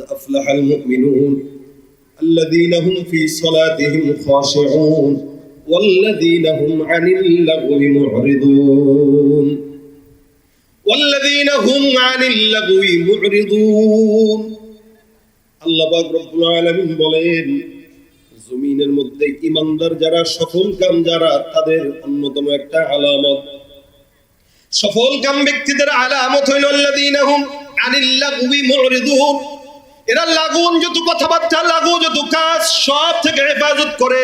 أفلح المؤمنون الذين هم في صلاتهم خاشعون والذين هم عن اللغو معرضون والذين هم عن اللغو معرضون আল্লাহ পাক রব্বুল আলামিন বলেন জমিনের মধ্যে ইমানদার যারা সফল কাম যারা তাদের অন্যতম একটা আলামত সফল কাম ব্যক্তিদের আলামত হইল আল্লাযীনা হুম আনিল লাগবি মুরিদুন এরা লাগুন যত কথাবার্তা লাগু যত কাজ, সব থেকে হেফাজত করে।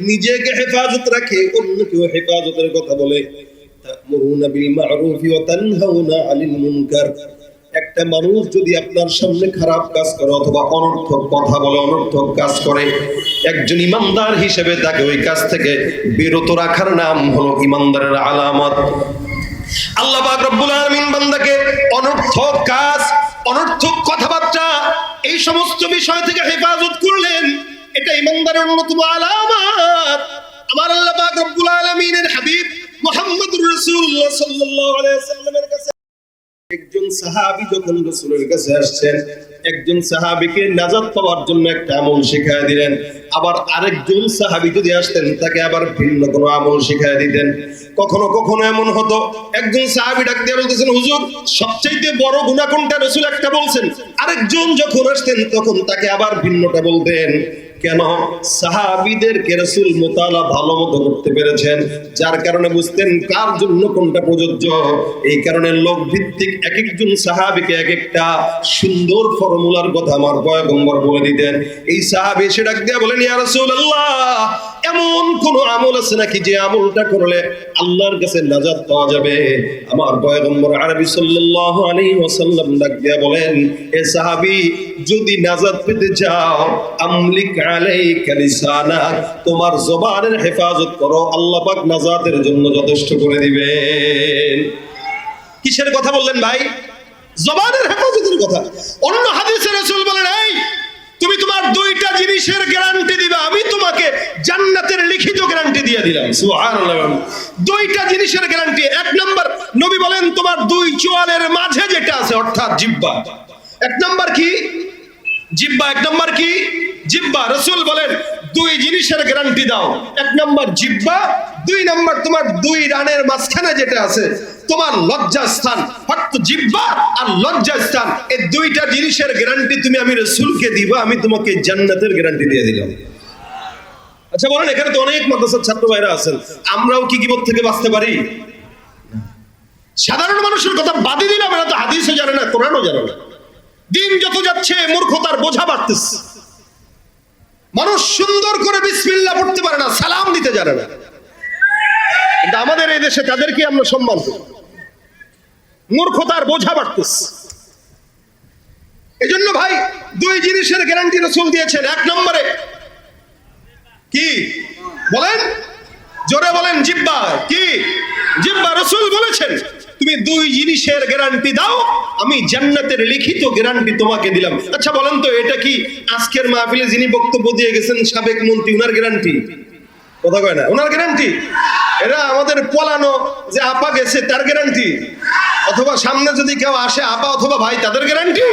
নিজেকে হেফাজত রাখে, অন্যকেও হেফাজতের কথা বলে। একটা মানুষ যদি আপনার সামনে খারাপ কাজ করে অথবা অনর্থক কথা বলে, অনর্থক কাজ করে, একজন ইমানদার হিসেবে তাকে ওই কাজ থেকে বিরত রাখার নাম হলো ইমানদারের আলামত। আল্লাহ পাক রব্বুল আলামিন বান্দাকে অনর্থক কাজ এই সমস্ত বিষয় থেকে হেফাজত করলেন। এটা ইমানদারের অন্যতম আলামত। আমার আল্লাহ পাক রব্বুল আলামিনের হাবিব মুহাম্মদুর রাসূলুল্লাহ সাল্লাল্লাহু আলাইহি একজন সাহাবি যখন রসুলের কাছে আসছেন, একজন সাহাবীকে নাজাত পাওয়ার জন্য একটা আমল শিখায় দিলেন। আবার আরেকজন সাহাবী যদি আসতেন, তাকে আবার ভিন্ন কোনো আমল শিখায় দিতেন। কখনো কখনো এমন হতো, একজন সাহাবী ডাক দিয়ে বলতেছেন, হুজুর, সবচাইতে বড় গুনাহ কোনটা? রাসূল একটা বলছেন। আরেকজন যখন আসতেন, তখন তাকে আবার ভিন্নটা বলতেন। কেন সাহাবিদেরকে রাসূল মোতালা ভালো মতো করতে পেরেছেন? যার কারণে বুঝতেন কার জন্য কোনটা প্রযোজ্য? এই কারণে লোক ভিত্তিক এক একজন সাহাবিকে এক একটা সুন্দর ফর্মুলার কথা আমার পয়গম্বর বলে দিতেন। এই সাহাবি এসে ডাক দিয়া বলেন, ইয়া রাসূলুল্লাহ, এমন কোন আমল আছে নাকি যে আমলটা করলে আল্লাহর কাছে নাজাত পাওয়া যাবে? আমার পয়গম্বর আরবি সাল্লাল্লাহু আলাইহি ওয়াসাল্লাম ডাক দিয়া বলেন, এ সাহাবী, যদি নাজাত পেতে চাও, আমলিক তোমার জবানের হেফাজত করো, আল্লাহ পাক নাজাতের জন্য যথেষ্ট করে দিবেন। কিসের কথা বললেন ভাই? জবানের হেফাজতের কথা। অন্য হাদিসে রাসূল বলেন, এই, তুমি তোমার দুইটা জিনিসের গ্যারান্টি দিবে, আমি তোমাকে জান্নাতের লিখিত গ্যারান্টি দিয়ে দিলাম। দুইটা জিনিসের গ্যারান্টি এক নাম্বার, নবী বলেন, তোমার দুই চোয়ালের মাঝে যেটা আছে, অর্থাৎ জিব্বা। এক নাম্বার কি? জিব্বা এক নম্বর কি? জিব্বা, রসুল বলেন, দুই জিনিসের গ্যারান্টি দাও। এক নম্বর জিব্বা, দুই নম্বর তোমার দুই রানের মাঝখানে যেটা আছে, তোমার লজ্জা স্থান হয়তো জিব্বা আর লজ্জা স্থান এই দুইটা জিনিসের গ্যারান্টি তুমি আমি রসুলকে দিবা, আমি তোমাকে জান্নাতের গ্যারান্টি দিয়ে দিলাম। আচ্ছা বলেন, এখানে তো অনেক মাদ্রাসার ছাত্র ভাইরা আছেন। আমরাও কি বিপদ থেকে বাঁচতে পারি? সাধারণ মানুষের কথা বাদই দিলাম, এরা তো হাদিসও জানে না, কোরআনও জানে না। দিন যত যাচ্ছে, মূর্খতার বোঝা বাড়তেছে। মানুষ সুন্দর করে বিসমিল্লা পড়তে পারে না, সালাম দিতে জানে না। কিন্তু আমাদের এই দেশে তাদেরকে আমরা সম্মান করি। মূর্খতার বোঝা বাড়তেছে। এই জন্য ভাই, দুই জিনিসের গ্যারান্টি রসুল দিয়েছেন। এক নম্বরে, কি? বলেন? জোরে বলেন, জিব্বা। কি? জিব্বা রসুল বলেছেন। তুমি দুই জিনিসের গ্যারান্টি দাও, আমি জান্নাতের লিখিত গ্যারান্টি তোমাকে দিলাম। আচ্ছা বলেন তো, এটা কি আজকের মাহফিলে যিনি বক্তব্য দিয়ে গেছেন, সাবেক মন্ত্রী, উনার গ্যারান্টি কথা কয় না ওনার গ্যারান্টি এরা আমাদের পলানো যে আপা গেছে, তার গ্যারান্টি অথবা সামনে যদি কেউ আসে, আপা অথবা ভাই, তাদের গ্যারান্টি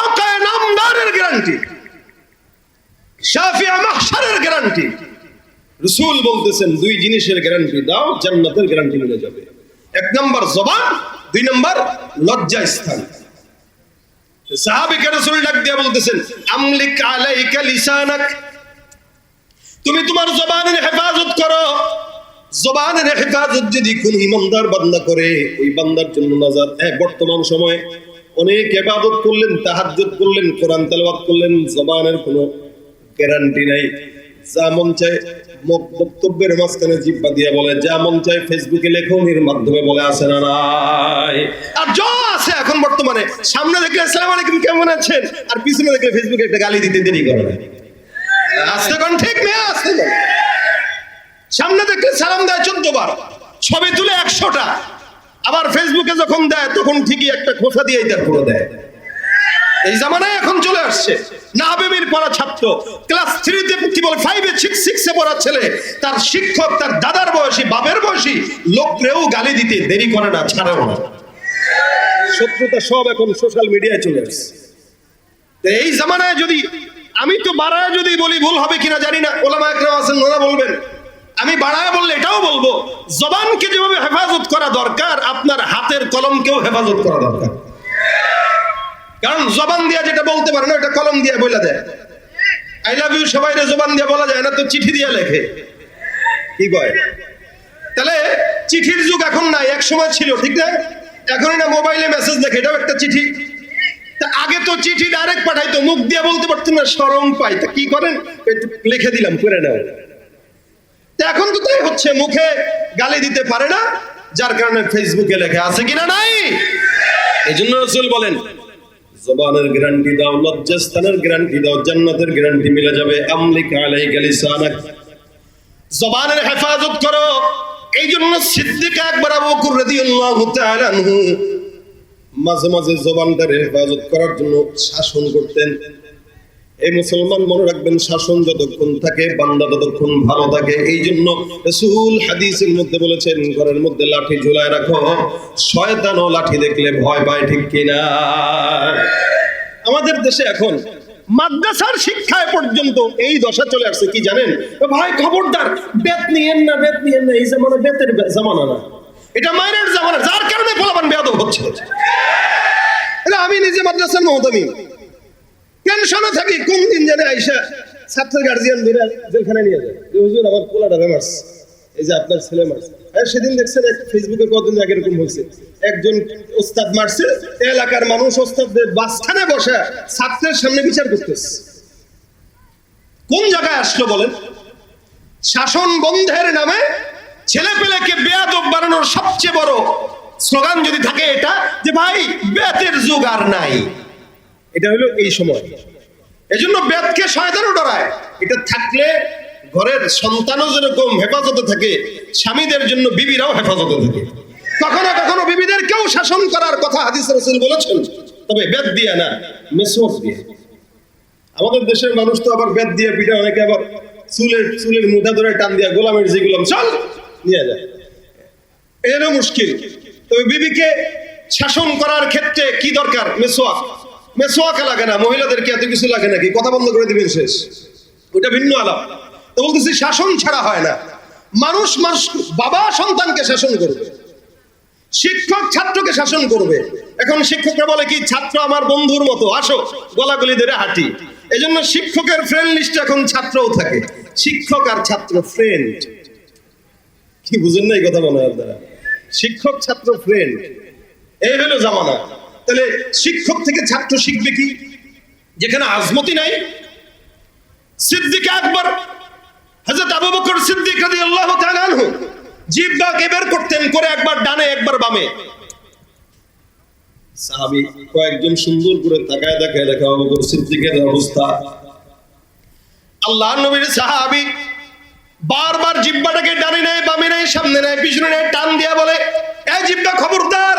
আকায় নামদারের গ্যারান্টি শাফিয়া মাহশারের গ্যারান্টি রসুল বলতেছেন, দুই জিনিসের গ্যারান্টি দাও, জান্নাতের গ্যারান্টি মিলে যাবে। এক নম্বর জবান, দুই নম্বর লজ্জা স্থান ডাক বলতেছেন, আমলিক আলাইকা লিসানাক। তুমি তোমার জবানের হেফাজত করো। জবানের হেফাজত যদি কোন ইমানদার বান্দা করে, ওই বান্দার জন্য হ্যাঁ বর্তমান সময়ে অনেক এবাদত করলেন, তাহাজ্জুদ করলেন, কোরআন তেলাওয়াত করলেন, জবানের কোনো গ্যারান্টি নাই। যা মন চায় বক্তব্যের মাঝখানে জিব্বা দিয়ে বলে, যা মন চায় ফেসবুকে লেখনের মাধ্যমে বলে, আসে না নাই। আর যা আছে এখন বর্তমানে। সামনে দেখলে, আসসালামু আলাইকুম, কেমন আছেন? আর পিছনে দেখলে ফেসবুকে একটা গালি দিতে দেরি করে আসতে কোন ঠিক নেই আসতে সামনে দেখলে, সালাম দেয় চোদ্দ বার ছবি তুলে একশোটা। আবার ফেসবুকে যখন দেয়, তখন ঠিকই একটা খোসা দিয়ে তারপরে দেয়। এই জামানায় এখন চলে আসছে। নাহাবেমির পড়া ছাত্র ক্লাস থ্রিতে কি বলে ফাইভে সিক্স সিক্সে পড়া ছেলে। তার শিক্ষক, তার দাদার বয়সী, বাপের বয়সী, লোকরেও গালি দিতে দেরি করে না, ছাড়েও না। শত্রুতা সব এখন সোশ্যাল মিডিয়ায় চলে আসছে। এই জামানায় যদি, আমি তো বাড়ায় যদি বলি ভুল হবে কিনা জানি না, ওলামা একরাম আছেন ওরা বলবেন। আমি বাড়ায় বললে এটাও বলব, জবানকে যেভাবে হেফাজত করা দরকার, আপনার হাতের কলমকেও হেফাজত করা দরকার। কারণ জবান দিয়া যেটা বলতে পারে না, ওটা কলম দিয়ে বলে দেয়। আই লাভ ইউ সবাই জবান দিয়ে বলা যায় না, তো চিঠি দিয়ে লেখে। কি কয়? তাহলে চিঠির যুগ এখন নাই, এক সময় ছিল, ঠিক না? এখন না মোবাইলে মেসেজ দেখে, এটাও একটা চিঠি। তা আগে তো চিঠি ডাইরেক্ট পাঠাইতো, মুখ দিয়ে বলতে পারতেন না, সরম পাই তা কি করেন? লিখে দিলাম করে নাও। তা এখন তো তাই হচ্ছে, মুখে গালি দিতে পারে না, যার কারণে ফেসবুকে লেখে আছে কিনা নাই? এই জন্য রসুল বলেন জবানের গ্যারান্টি দাও, লজ্জাস্থানের গ্যারান্টি দাও, জান্নাতের গ্যারান্টি মিলে যাবে। আমলিক আলাইকা গালিসানাক জবানের হেফাজত করো। এই জন্য সিদ্দিক আকবর আবু বকর রাদিয়াল্লাহু তাআলা মাঝে মাঝে জবানটার হেফাজত করার জন্য শাসন করতেন। এই মুসলমান মনে রাখবেন, শাসন যতক্ষণ থাকে, বান্দা ততক্ষণ ভালো থাকে। এই জন্য রসুল হাদিসের মধ্যে বলেছেন, ঘরের মধ্যে লাঠি ঝুলায় রাখো, শয়তানও লাঠি দেখলে ভয় পায়, ঠিক কিনা? আমাদের দেশে এখন মাদ্রাসার শিক্ষায় পর্যন্ত এই দশা চলে আসছে, কি জানেন? ভাই, খবরদার, বেত নিয়েন না, বেত নিয়েন না, এই জামানা বেতের জামানা না। এটা মায়ের জামানা, যার কারণে বলবান বেয়াদব হচ্ছে। এটা আমি নিজে মাদ্রাসার মহতামি টেনশনে থাকি? কোন দিন জানে আইসা ছাত্র গার্জিয়ান ধরে জেলখানে নিয়ে যায়। যে হুজুর, আমার পোলাটা মার্স এই যে আপনার ছেলে মার্স আর সেদিন দেখছেন এক ফেসবুকে কতদিন আগে এরকম হয়েছে। একজন ওস্তাদ মারছে এলাকার মানুষ ওস্তাদদের বাসখানে বসে ছাত্রের সামনে বিচার করতেছে। কোন জায়গায় আসলো বলেন? শাসন বন্ধের নামে ছেলে পেলেকে বেয়াদব বাড়ানোর সবচেয়ে বড় স্লোগান যদি থাকে এটা, যে ভাই, বেতের যুগ আর নাই। এটা হলো এই সময়। এজন্য বেদকে শয়তানও ডরায়। এটা থাকলে ঘরের সন্তানও যেরকম হেফাজতে থাকে, স্বামীদের জন্য বিবিরাও হেফাজতে থাকে। কখনো কখনো বিবিদের কেউ শাসন করার কথা হাদিস রসুল বলেছেন। তবে বেদ দিয়ে না, মেসওয়াক দিয়ে। আমাদের দেশের মানুষ তো আবার বেদ দিয়ে পিঠে অনেকে আবার চুলের চুলের মুঠা ধরে টান দিয়া গোলামের যে গোলাম, চল, নিয়ে যায় এরও মুশকিল। তবে বিবিকে শাসন করার ক্ষেত্রে কি দরকার? মেসোয়াক মেসোয়াকে লাগে না, মহিলাদেরকে এত কিছু লাগে নাকি? কথা বন্ধ করে দিবেন শেষ। ওটা ভিন্ন আলাপ। তো বলতেছি, শাসন ছাড়া হয় না। মানুষ মানুষ, বাবা সন্তানকে শাসন করবে। শিক্ষক ছাত্রকে শাসন করবে। এখন শিক্ষকরা বলে কি, ছাত্র আমার বন্ধুর মতো, আসো, গলাগলি ধরে হাঁটি। এই জন্য শিক্ষকের ফ্রেন্ড লিস্ট এখন ছাত্রও থাকে। শিক্ষক আর ছাত্র ফ্রেন্ড কি বুঝেন না এই কথা মনে হয় আপনারা? শিক্ষক, ছাত্র ফ্রেন্ড এই হলো জামানা। তাহলে শিক্ষক থেকে ছাত্র শিখবে কি? যেখানে আজমতি নাই। সিদ্দিক আকবর, হযরত আবু বকর সিদ্দিক তাআলা আনহু জিহ্বাকে বের করতেন, করে একবার ডানে, একবার বামে। সাহাবী কয়েকজন সুন্দর করে তাকায় দেখায় দেখা আবু বকর সিদ্দিকের অবস্থা। আল্লাহ নবীর সাহাবী বারবার জিব্বাটাকে ডানে নেয়, বামে নেয়, সামনে নেয়, পিছনে নেয়, টান দিয়া বলে এই জিব্বা খবরদার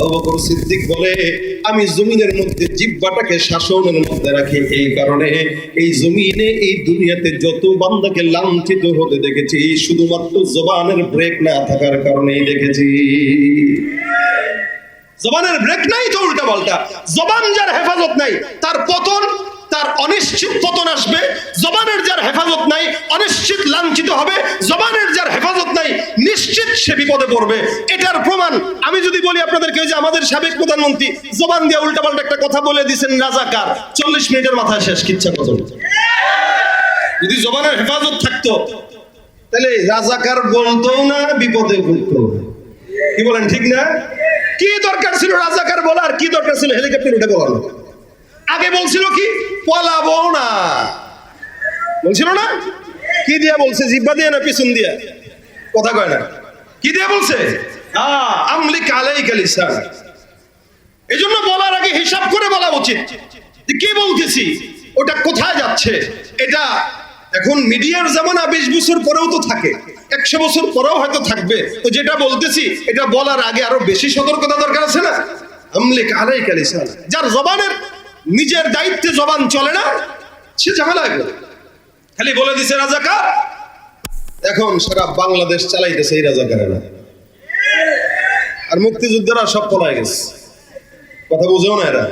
আবু বকর সিদ্দিক বলে, আমি জমিনের মধ্যে জিব্বাটাকে শাসনের মধ্যে রাখি এই কারণে এই জমিনে, এই দুনিয়াতে যত বান্দাকে লাঞ্ছিত হতে দেখেছি, শুধুমাত্র জবানের ব্রেক না থাকার কারণেই দেখেছি। জবানের ব্রেক নাই তো উল্টা পাল্টা জবান যার হেফাজত নাই, তার পতন তার অনিশ্চিত পতন আসবে, জবানের যার হেফাজত নাই, অনিশ্চিত লাঞ্ছিত হবে, জবানের যার হেফাজত নাই, নিশ্চিত সে বিপদে পড়বে। এটার প্রমাণ আমি যদি বলি আপনাদেরকে যে আমাদের সাবেক প্রধানমন্ত্রী, জবান দিয়ে উল্টাপাল্টা একটা কথা বলে দিয়েছেন, রাজাকার। চল্লিশ মিনিটের মাথায় শেষ, কিচ্ছা কথা যদি জবানের হেফাজত থাকতো, তাহলে রাজাকার বলতো না, বিপদে পড়তো কি বলেন, ঠিক না? কি দরকার ছিল রাজাকার বলার? কি দরকার ছিল হেলিকপ্টার উঠে বলার? আগে বলছিল কি? পলাবো না। বলছিল না? কি দিয়া বলছে? জিব্বা দিয়ে না পিছন দিয়া? কথা কয় না। কি দিয়া বলছে? আমলি কালাই কালিসান এই জন্য বলার আগে হিসাব করে বলা উচিত। যে কি বলতেছি? ওটা কোথায় যাচ্ছে? এটা এখন মিডিয়ার জামানা বিশ বছর পরেও তো থাকে। একশো বছর পরেও হয়তো থাকবে। তো যেটা বলতেছি, এটা বলার আগে আরও বেশি সতর্কতা দরকার আছে না? আমলে কালাই কালিসান যার জবানের নিজের দায়িত্বে জবান চলে না, সে ঝামেলায় পড়ে। খালি বলে দিছে রাজাকার, এখন সারা বাংলাদেশ চালাইতেছে এই রাজাকারেরা। আর মুক্তিযোদ্ধারা সব পলায় গেছে। কথা বুঝেও না এরা।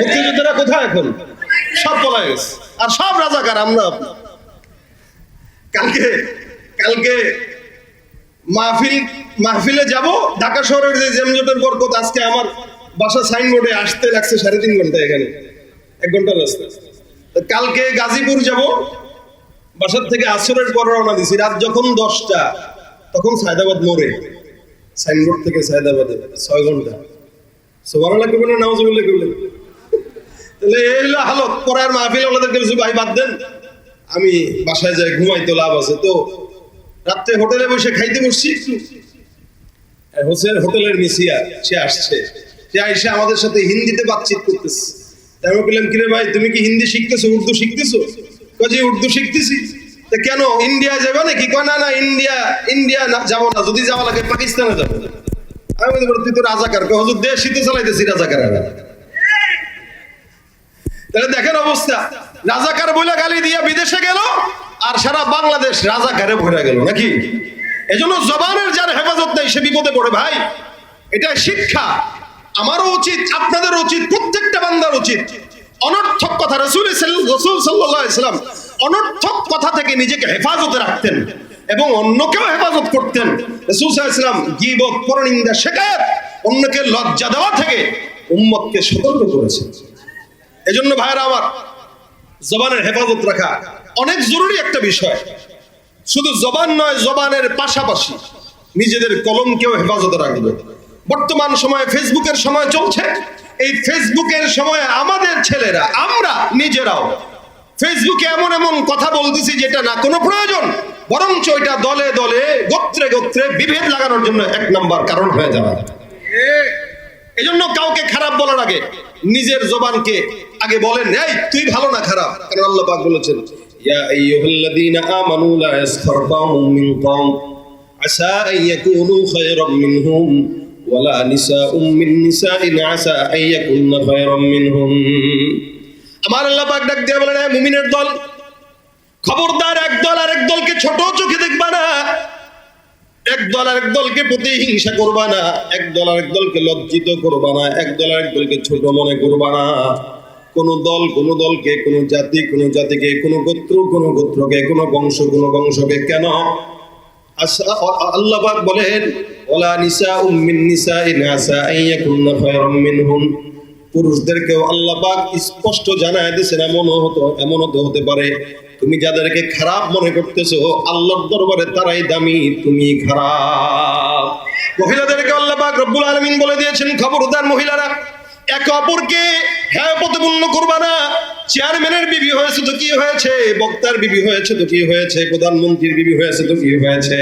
মুক্তিযোদ্ধারা কোথায় এখন? সব পলায় গেছে। আর সব রাজাকার, আমরা কালকে কালকে মাহফিল, মাহফিলে যাব। ঢাকা শহরের যে জেমজটের বরকত, আজকে আমার বাসা সাইনবোর্ডে আসতে লাগছে সাড়ে তিন ঘণ্টা এখানে। এক ঘণ্টার রাস্তা। কালকে গাজীপুর যাব। বাসার থেকে আসরের পর রওনা দিছি। রাত যখন দশটা তখন সায়দাবাদ মোড়ে। সাইনবোর্ড থেকে সায়দাবাদে। ছয় ঘণ্টা। সোবার না নামাজ বললে করলে তাহলে এই হলো হালত। পড়ার মাহফিল বলছি, ভাই বাদ দেন। আমি বাসায় যাই ঘুমাই তো লাভ আছে। তো রাত্রে হোটেলে বসে খাইতে বসছি। হোসেন হোটেলের মিসিয়া সে আসছে। সে আইসে আমাদের সাথে হিন্দিতে বাতচিত করতেছে। তাই আমি বললাম, কিরে ভাই, তুমি কি হিন্দি শিখতেছো, উর্দু শিখতেছো? কাজে উর্দু শিখতেছি। তা কেন, ইন্ডিয়া যাবে নাকি? কয়, না না, ইন্ডিয়া ইন্ডিয়া না, যাব না, যদি যাওয়া লাগে পাকিস্তানে যাব। আমি বলতে তুই তো রাজাকার। হুজুর, দেশ শীতে চালাইতেছি রাজাকার তাহলে দেখেন অবস্থা, রাজাকার বলে গালি দিয়ে বিদেশে গেল আর সারা বাংলাদেশ রাজাকারে ভরে গেল, নাকি? এজন্য জবানের যার হেফাজত নেই, সে বিপদে পড়ে ভাই। এটা শিক্ষা। আমারও উচিত আপনাদের উচিত, প্রত্যেকটা বান্দার উচিত। অনর্থক কথা রসুল রসুল সাল্লাহ ইসলাম অনর্থক কথা থেকে নিজেকে হেফাজতে রাখতেন এবং অন্যকেও হেফাজত করতেন। রসুল ইসলাম গিবত, পরনিন্দা, শেখায়ত অন্যকে লজ্জা দেওয়া থেকে উম্মতকে সতর্ক করেছেন। এজন্য ভাইরা আমার, জবানের হেফাজত রাখা অনেক জরুরি একটা বিষয়। শুধু জবান নয়, জবানের পাশাপাশি নিজেদের কলমকেও হেফাজতে রাখবে। বর্তমান সময়ে ফেসবুকের সময় চলছে। এই ফেসবুকের সময়ে আমাদের ছেলেরা, আমরা নিজেরাও ফেসবুকে এমন এমন কথা বলতেছি যেটা না কোনো প্রয়োজন, বরঞ্চ এটা দলে দলে, গোত্রে গোত্রে বিভেদ লাগানোর জন্য এক নম্বর কারণ হয়ে যাবে এজন্য কাউকে খারাপ বলার আগে নিজের জবানকে আগে বলেন, এই, তুই ভালো না খারাপ? কারণ আল্লাহ পাক বলেছেন, ইয়া আইয়ুহাল্লাযীনা আমানু লা ইয়াসখার মিন কওম আসা আন খায়রাম মিনহুম। ওয়ালা নিসাউম মিন নিসাইন আসা আন ইয়াকুননা খায়রাম মিনহুম আমার আল্লাহ পাক ডাক দিয়ে বলেন "এ মুমিনের দল, খবরদার এক দল আর এক দলকে ছোট চোখে দেখবা না। এক দল আর এক দলকে প্রতিহিংসা করবা না। এক দল আর এক দলকে লজ্জিত করবা না। এক দল আর এক দলকে ছোট মনে করবা না। কোন দল, কোন দলকে, কোন জাতি, কোন জাতিকে, কোন গোত্র, কোন গোত্রকে, কোন বংশ, কোন বংশকে কেন? আল্লাহ পাক বলেন ওলা নিসা উম্মিন নিসা ইন আসা আইয়াকুন্না খায়রাম মিনহুম। পুরুষদেরকেও আল্লাহ পাক স্পষ্ট জানায় দিয়েছেন এমনও হতো, এমন হতে হতে পারে। তুমি যাদেরকে খারাপ মনে করতেছো, আল্লাহর দরবারে তারাই দামি, তুমি খারাপ। মহিলাদেরকে আল্লাহ পাক রব্বুল আলামিন বলে দিয়েছেন, খবরদার মহিলারা, একে অপরকে হ্যাঁ প্রতিপন্ন করবা না। চেয়ারম্যানের বিবি হয়েছে তো কি হয়েছে? বক্তার বিবি হয়েছে তো কি হয়েছে? প্রধানমন্ত্রীর বিবি হয়েছে তো কি হয়েছে?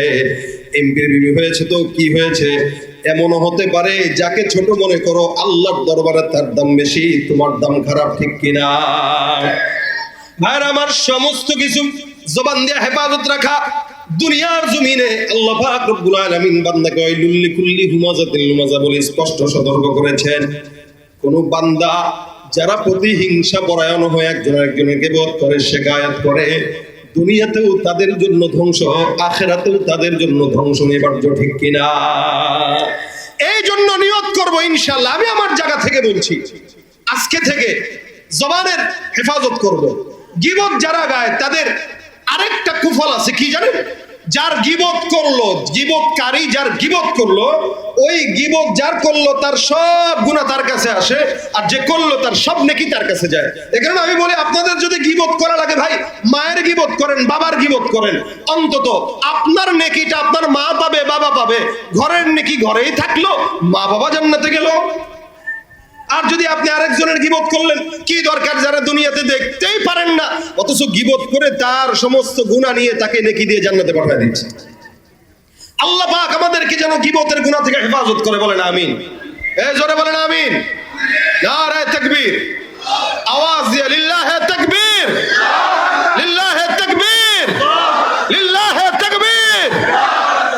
এমপির হয়েছে তো কি হয়েছে? এমনও হতে পারে, যাকে ছোট মনে করো, আল্লাহর দরবারে তার দাম বেশি, তোমার দাম খারাপ ঠিক কিনা? ভাইয়ের আমার সমস্ত কিছু জবান দিয়ে হেফাজত রাখা, দুনিয়ার জমিনে আল্লাহ পাক রব্বুল আলামিন বান্দাকে ওয়াইলুল লিকুল্লি হুমাজাতিল লুমাজা বলে স্পষ্ট সতর্ক করেছেন। কোন বান্দা যারা প্রতিহিংসা পরায়ণ হয়ে একজন একজনের গিবত করে, শেখায়াত করে দুনিয়াতেও তাদের জন্য ধ্বংস, আখেরাতেও তাদের জন্য ধ্বংস নিবার্য ঠিক কিনা? এই জন্য নিয়ত করব ইনশাল্লাহ আমি আমার জায়গা থেকে বলছি, আজকে থেকে জবানের হেফাজত করব। গিবত যারা গায়, তাদের আরেকটা কুফল আছে, কি জানেন? যার গিবত করল, গিবতকারী যার গিবত করল, ওই গিবত যার করল তার সব গুণা তার কাছে আসে, আর যে করল তার সব নেকি তার কাছে যায়। এ কারণে আমি বলি, আপনাদের যদি গিবত করা লাগে ভাই, মায়ের গিবত করেন, বাবার গিবত করেন, অন্তত আপনার নেকিটা আপনার মা পাবে, বাবা পাবে। ঘরের নেকি ঘরেই থাকল মা বাবা জান্নাতে গেল। আর যদি আপনি আরেকজনের গিবত করলেন, কি দরকার যারা দুনিয়াতে দেখতেই পারেন না? অথচ গিবত করে তার সমস্ত গুণা নিয়ে তাকে নেকি দিয়ে জান্নাতে পাঠিয়ে দিচ্ছে আল্লাহ পাক আমাদেরকে যেন গিবতের গুণা থেকে হেফাজত করে বলেন, আমিন। এ, জোরে বলেন, আমিন। নারায়ে তাকবীর। আওয়াজ দিয়ে, লিল্লাহে তাকবীর।